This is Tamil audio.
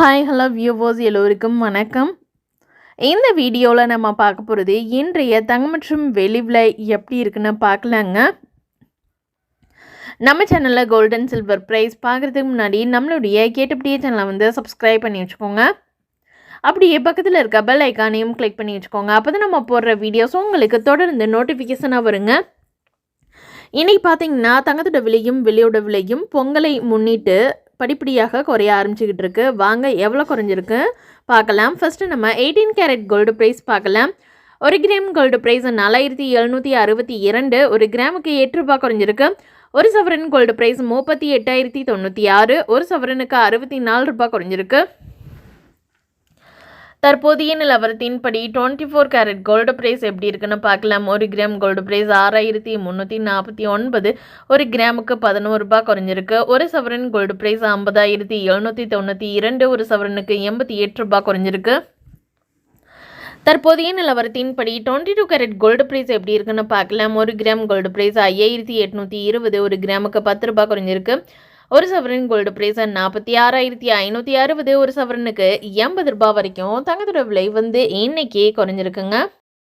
ஹாய் ஹலோ வியூவோஸ் எல்லோருக்கும் வணக்கம். இந்த வீடியோவில் நம்ம பார்க்க போகிறது இன்றைய தங்கம் மற்றும் வெளி விலை எப்படி இருக்குன்னு பார்க்கலாங்க. நம்ம சேனலில் கோல்டன் சில்வர் ப்ரைஸ் பார்க்குறதுக்கு முன்னாடி நம்மளுடைய கேட்டபடியே சேனலை வந்து சப்ஸ்கிரைப் பண்ணி வச்சுக்கோங்க. அப்படியே பக்கத்தில் இருக்க பெல் ஐக்கானையும் கிளிக் பண்ணி வச்சுக்கோங்க. அப்போ தான் நம்ம போடுற வீடியோஸ் உங்களுக்கு தொடர்ந்து நோட்டிஃபிகேஷனாக வருங்க. இன்றைக்கி பார்த்தீங்கன்னா தங்கத்தோட விலையும் வெளியோட விலையும் பொங்கலை முன்னிட்டு படிப்படியாக குறைய ஆரம்பிச்சுக்கிட்டு இருக்கு. வாங்க எவ்வளோ குறைஞ்சிருக்கு? பார்க்கலாம். ஃபஸ்ட்டு நம்ம எயிட்டீன் கேரட் கோல்டு ப்ரைஸ் பார்க்கலாம். ஒரு கிராம் கோல்டு ப்ரைஸ் நாலாயிரத்தி எழுநூற்றி அறுபத்தி இரண்டு. ஒரு கிராமுக்கு எட்டு ரூபாய் குறைஞ்சிருக்கு. ஒரு சவரன் கோல்டு ப்ரைஸ் முப்பத்தி எட்டாயிரத்தி தொண்ணூற்றி ஆறு. ஒரு சவரனுக்கு அறுபத்தி நாலு ரூபாய் குறைஞ்சிருக்கு. தற்போதைய நிலவரத்தின்படி twenty four carat gold price எப்படி இருக்குன்னு பார்க்கலாம். ஒரு கிராம் கோல்டு ப்ரைஸ் ஆறாயிரத்தி முந்நூற்றி நாற்பத்தி ஒன்பது ஒரு கிராமுக்கு பதினோரு ரூபாய் குறைஞ்சிருக்கு. ஒரு சவரன் கோல்டு ப்ரைஸ் ஐம்பதாயிரத்தி எழுநூற்றி தொண்ணூற்றி இரண்டு ஒரு சவரனுக்கு எண்பத்தி எட்டு ரூபாய் குறைஞ்சிருக்கு. தற்போதைய நிலவரத்தின்படி twenty two carat gold price எப்படி இருக்குன்னு பார்க்கலாம். ஒரு கிராம் கோல்டு ப்ரைஸ் ஐயாயிரத்தி எட்நூற்றி இருபது ஒரு கிராமுக்கு பத்து ரூபாய் குறைஞ்சிருக்கு. ஒரு சவரன் கோல்டு பிரைஸ் நாற்பத்தி ஆறாயிரத்தி ஐநூற்றி அறுபது ஒரு சவரனுக்கு எண்பது ரூபாய் வரைக்கும் தங்கத்தோட விலை வந்து இன்னைக்கு குறைஞ்சிருக்குங்க.